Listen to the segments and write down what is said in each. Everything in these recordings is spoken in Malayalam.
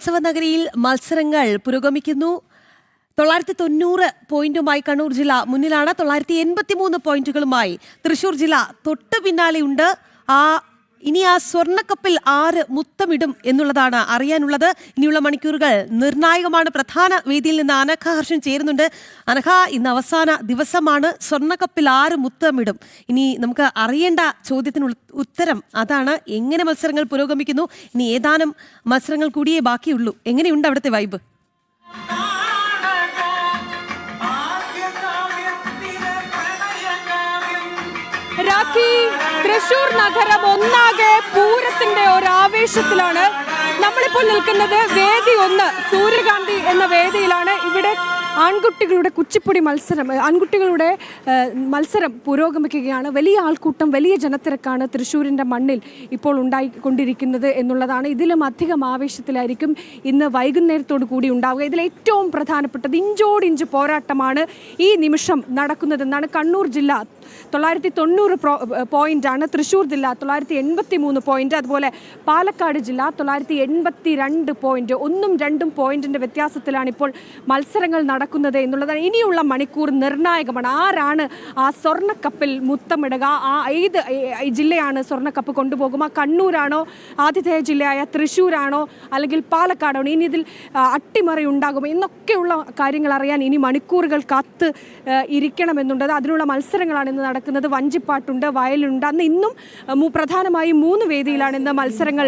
ഉത്സവനഗരിയിൽ മത്സരങ്ങൾ പുരോഗമിക്കുന്നു. തൊള്ളായിരത്തി തൊണ്ണൂറ് പോയിന്റുമായി കണ്ണൂർ ജില്ല മുന്നിലാണ്. തൊള്ളായിരത്തി എൺപത്തി മൂന്ന് പോയിന്റുകളുമായി തൃശൂർ ജില്ല തൊട്ട് പിന്നാലെയുണ്ട്. ആ ഇനി ആ സ്വർണക്കപ്പിൽ ആര് മുത്തമിടും എന്നുള്ളതാണ് അറിയാനുള്ളത്. ഇനിയുള്ള മണിക്കൂറുകൾ നിർണായകമാണ്. പ്രധാന വേദിയിൽ നിന്ന് അനഘ ഹർഷൻ ചേരുന്നുണ്ട്. അനഘ ഇന്ന് അവസാന ദിവസമാണ്. സ്വർണക്കപ്പിൽ ആര് മുത്തമിടും? ഇനി നമുക്ക് അറിയേണ്ട ചോദ്യത്തിന് ഉത്തരം അതാണ്. എങ്ങനെ മത്സരങ്ങൾ പുരോഗമിക്കുന്നു? ഇനി ഏതാനും മത്സരങ്ങൾ കൂടിയേ ബാക്കിയുള്ളൂ. എങ്ങനെയുണ്ട് അവിടുത്തെ വൈബ് രാഖി തൃശൂർ നഗരം ഒന്നാകെ പൂരത്തിന്റെ ഒരു ആവേശത്തിലാണ് നമ്മളിപ്പോൾ നിൽക്കുന്നത് വേദി ഒന്ന് സൂര്യകാന്തി എന്ന ഇവിടെ ആൺകുട്ടികളുടെ കുച്ചിപ്പുടി മത്സരം ആൺകുട്ടികളുടെ മത്സരം പുരോഗമിക്കുകയാണ്. വലിയ ആൾക്കൂട്ടം വലിയ ജനത്തിരക്കാണ് തൃശ്ശൂരിന്റെ മണ്ണിൽ ഇപ്പോൾ ഉണ്ടായിക്കൊണ്ടിരിക്കുന്നത് എന്നുള്ളതാണ്. ഇതിലും അധികം ആവേശത്തിലായിരിക്കും ഇന്ന് വൈകുന്നേരത്തോടു കൂടി ഉണ്ടാവുക. ഇതിൽ ഏറ്റവും പ്രധാനപ്പെട്ടത് ഇഞ്ചോടിഞ്ച് പോരാട്ടമാണ് ഈ നിമിഷം നടക്കുന്നതെന്നാണ്. കണ്ണൂർ ജില്ല തൊള്ളായിരത്തി തൊണ്ണൂറ് പോയിന്റ് ആണ് തൃശ്ശൂർ ജില്ല തൊള്ളായിരത്തി എൺപത്തി മൂന്ന് പോയിന്റ്. അതുപോലെ പാലക്കാട് ജില്ല തൊള്ളായിരത്തി എൺപത്തി രണ്ട് പോയിന്റ്. ഒന്നും രണ്ടും പോയിന്റിന്റെ വ്യത്യാസത്തിലാണ് ഇപ്പോൾ മത്സരങ്ങൾ നടക്കുന്നത്. എന്നുള്ളതാണ് ഇനിയുള്ള മണിക്കൂർ നിർണായകമാണ്. ആരാണ് ആ സ്വർണക്കപ്പിൽ മുത്തമിടുക? ആ ഏത് ജില്ലയാണ് സ്വർണക്കപ്പ് കൊണ്ടുപോകും ആ കണ്ണൂരാണോ? ആതിഥേയ ജില്ലയായ തൃശ്ശൂരാണോ? അല്ലെങ്കിൽ പാലക്കാടാണോ? ഇനി ഇതിൽ അട്ടിമറി ഉണ്ടാകും എന്നൊക്കെയുള്ള കാര്യങ്ങൾ അറിയാൻ ഇനി മണിക്കൂറുകൾ കാത്ത് ഇരിക്കണമെന്നുണ്ടത് ഇരിക്കണമെന്നുണ്ട്. അതിനുള്ള മത്സരങ്ങളാണ് ഇന്ന് നടക്കുന്നത്. വഞ്ചിപ്പാട്ടുണ്ട് വയലുണ്ട്. അന്ന് ഇന്നും പ്രധാനമായും മൂന്ന് വേദിയിലാണ് ഇന്ന് മത്സരങ്ങൾ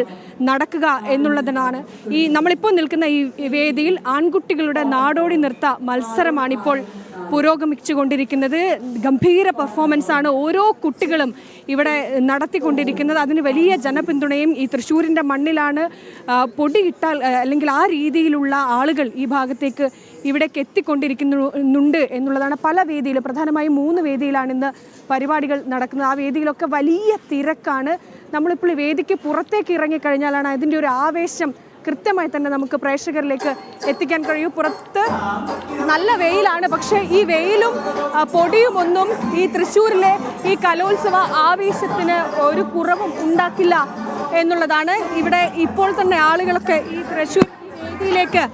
നടക്കുക എന്നുള്ളതിനാണ്. ഈ നമ്മളിപ്പോൾ നിൽക്കുന്ന ഈ വേദിയിൽ ആൺകുട്ടികളുടെ നാടോടി നൃത്ത മത്സരമാണിപ്പോൾ ഇപ്പോൾ പുരോഗമിച്ചുകൊണ്ടിരിക്കുന്നത്. ഗംഭീര പെർഫോമൻസാണ് ഓരോ കുട്ടികളും ഇവിടെ നടത്തിക്കൊണ്ടിരിക്കുന്നത്. അതിന് വലിയ ജനപിന്തുണയും ഈ തൃശ്ശൂരിന്റെ മണ്ണിലാണ് പൊടിയിട്ടാൽ അല്ലെങ്കിൽ ആ രീതിയിലുള്ള ആളുകൾ ഈ ഭാഗത്തേക്ക് ഇവിടേക്ക് എത്തിക്കൊണ്ടിരിക്കുന്നുണ്ട് എന്നുള്ളതാണ് പല വേദിയിലും പ്രധാനമായും മൂന്ന് വേദിയിലാണ് ഇന്ന് പരിപാടികൾ നടക്കുന്നത്. ആ വേദിയിലൊക്കെ വലിയ തിരക്കാണ്. നമ്മളിപ്പോൾ വേദിക്ക് പുറത്തേക്ക് ഇറങ്ങിക്കഴിഞ്ഞാലാണ് അതിന്റെ ഒരു ആവേശം കൃത്യമായി തന്നെ നമുക്ക് പ്രേക്ഷകരിലേക്ക് എത്തിക്കാൻ കഴിയും. പുറത്ത് നല്ല വെയിലാണ്. പക്ഷേ ഈ വെയിലും പൊടിയും ഒന്നും ഈ തൃശ്ശൂരിലെ ഈ കലോത്സവ ആവേശത്തിന് ഒരു കുറവും ഉണ്ടാക്കില്ല എന്നുള്ളതാണ് ഇവിടെ ഇപ്പോൾ തന്നെ ആളുകളൊക്കെ ഈ തൃശ്ശൂർ വേദിയിലേക്ക്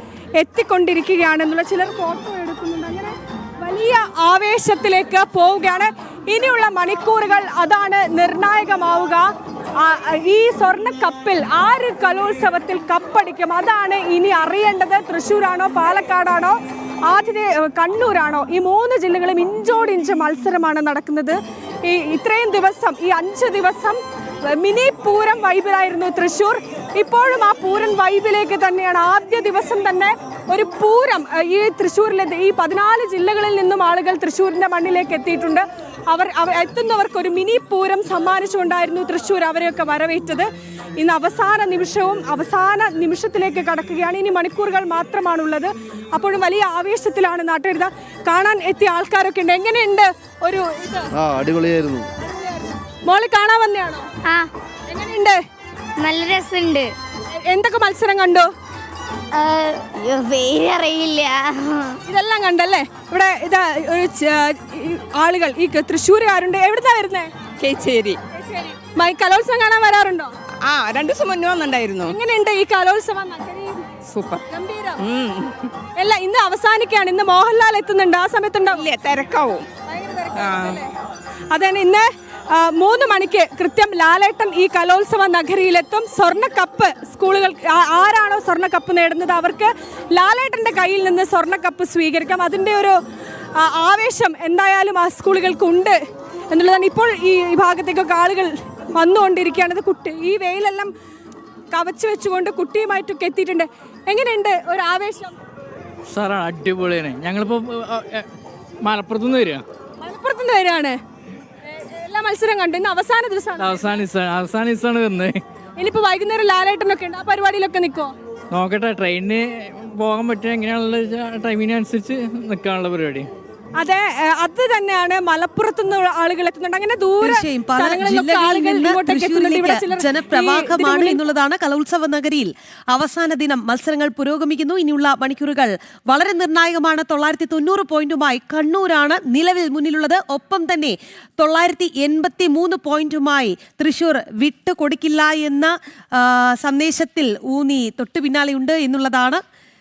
എത്തിക്കൊണ്ടിരിക്കുകയാണെന്നുള്ള ചിലർ ഫോട്ടോ എടുക്കുന്നുണ്ട്. അങ്ങനെ വലിയ ആവേശത്തിലേക്ക് പോവുകയാണ്. ഇനിയുള്ള മണിക്കൂറുകൾ അതാണ് നിർണായകമാവുക. ഈ സ്വർണ കപ്പിൽ ആര് കലോത്സവത്തിൽ കപ്പടിക്കും? അതാണ് ഇനി അറിയേണ്ടത്. തൃശ്ശൂരാണോ പാലക്കാടാണോ ആദ്യത്തെ കണ്ണൂരാണോ? ഈ മൂന്ന് ജില്ലകളും ഇഞ്ചോടിഞ്ച് മത്സരമാണ് നടക്കുന്നത്. ഈ ഇത്രയും ദിവസം ഈ അഞ്ച് ദിവസം മിനി പൂരം വൈബിലായിരുന്നു തൃശ്ശൂർ. ഇപ്പോഴും ആ പൂരൻ വൈബിലേക്ക് തന്നെയാണ്. ആദ്യ ദിവസം തന്നെ ഒരു പൂരം ഈ തൃശ്ശൂരിലെ ഈ പതിനാല് ജില്ലകളിൽ നിന്നും ആളുകൾ തൃശ്ശൂരിന്റെ മണ്ണിലേക്ക് എത്തിയിട്ടുണ്ട്. അവർ അവർ എത്തുന്നവർക്ക് ഒരു മിനി പൂരം സമ്മാനിച്ചുകൊണ്ടായിരുന്നു തൃശ്ശൂർ അവരെയൊക്കെ വരവേറ്റത്. ഇന്ന് അവസാന നിമിഷവും അവസാന നിമിഷത്തിലേക്ക് കടക്കുകയാണ്. ഇനി മണിക്കൂറുകൾ മാത്രമാണുള്ളത്. അപ്പോഴും വലിയ ആവേശത്തിലാണ് നാട്ടുകരുത. കാണാൻ എത്തിയ ആൾക്കാരൊക്കെ ഉണ്ട്. എങ്ങനെയുണ്ട് ഒരു ആ അടിപൊളിയായിരുന്നു. മോൾ കാണാൻ വന്നെയാണോ? എങ്ങനെയുണ്ട്? നല്ല രസമുണ്ട്. എന്തൊക്കെ മത്സരം കണ്ടു? പേരറിയില്ല ഇതെല്ലാം കണ്ടല്ലേ? ഇവിടെ ഇതാ ഒരു ആളുകൾ ഈ തൃശ്ശൂരുകാരുണ്ട്. എവിടുന്നാ വരുന്നേ? കേച്ചേരി. കലോത്സവം കാണാൻ വരാറുണ്ടോ? ആ രണ്ടു ദിവസം മുന്നേ വന്നിട്ടുണ്ടായിരുന്നു. എങ്ങനെയുണ്ട് ഈ കലോത്സവം? സൂപ്പർ. അല്ല ഇന്ന് അവസാനിക്കാണ് ഇന്ന് മോഹൻലാൽ എത്തുന്നുണ്ട്. ആ സമയത്തുണ്ടാവും ഇല്ല തിരക്കാവും. അതെ ഇന്ന് മൂന്ന് മണിക്ക് കൃത്യം ലാലേട്ടൻ ഈ കലോത്സവ നഗരിയിലെത്തും. സ്വർണ കപ്പ് സ്കൂളുകൾ ആരാണോ സ്വർണ കപ്പ് നേടുന്നത് അവർക്ക് ലാലേട്ടന്റെ കയ്യിൽ നിന്ന് സ്വർണ കപ്പ് സ്വീകരിക്കാം. അതിന്റെ ഒരു ആവേശം എന്തായാലും ആ സ്കൂളുകൾക്കുണ്ട് എന്നുള്ളതാണ്. ഇപ്പോൾ ഈ വിഭാഗത്തേക്കൊക്കെ ഭാഗത്തേക്കൊക്കെ ആളുകൾ വന്നുകൊണ്ടിരിക്കുകയാണ് ഇത് കുട്ടി ഈ വെയിലെല്ലാം കവച്ച് വെച്ചുകൊണ്ട് കുട്ടിയുമായിട്ടൊക്കെ എത്തിയിട്ടുണ്ട്. എങ്ങനെയുണ്ട് ഒരു ആവേശം? സാറാണ് അടിപൊളിയാണ്. ഞങ്ങളിപ്പോൾ മലപ്പുറത്തുനിന്ന് വരിക. മലപ്പുറത്തുനിന്ന് വരികയാണ്. എല്ലാ മത്സരം കണ്ടു. ഇന്ന് അവസാന ദിവസമാണ്. അവസാന ദിവസമാണ് അവസാന ദിവസമാണ് വരുന്നത് ഇനിയിപ്പോ വൈകുന്നേരം ലാലേട്ടനൊക്കെ ഉണ്ട്. ആ പരിപാടിയിലൊക്കെ നിൽക്കോ നോക്കട്ടെ ട്രെയിനിന് പോകാൻ പറ്റുക എങ്ങനെയാണുള്ള ടൈമിനനുസരിച്ച് നിൽക്കാനുള്ള പരിപാടി. അതെ അത് തന്നെയാണ് മലപ്പുറത്തു നിന്ന് ആളുകൾ എത്തുന്നുണ്ട്. അങ്ങനെ ദൂരെ ജനപ്രവാഹമാണ് എന്നുള്ളതാണ് കലോത്സവ നഗരിയിൽ അവസാന ദിനം. മത്സരങ്ങൾ പുരോഗമിക്കുന്നു. ഇനിയുള്ള മണിക്കൂറുകൾ വളരെ നിർണായകമാണ്. തൊള്ളായിരത്തി തൊണ്ണൂറ് പോയിന്റുമായി കണ്ണൂരാണ് നിലവിൽ മുന്നിലുള്ളത്. ഒപ്പം തന്നെ തൊള്ളായിരത്തി എൺപത്തി മൂന്ന് പോയിന്റുമായി തൃശൂർ വിട്ടുകൊടുക്കില്ല എന്ന സന്ദേശത്തിൽ ഊന്നി തൊട്ടു പിന്നാലെയുണ്ട് എന്നുള്ളതാണ്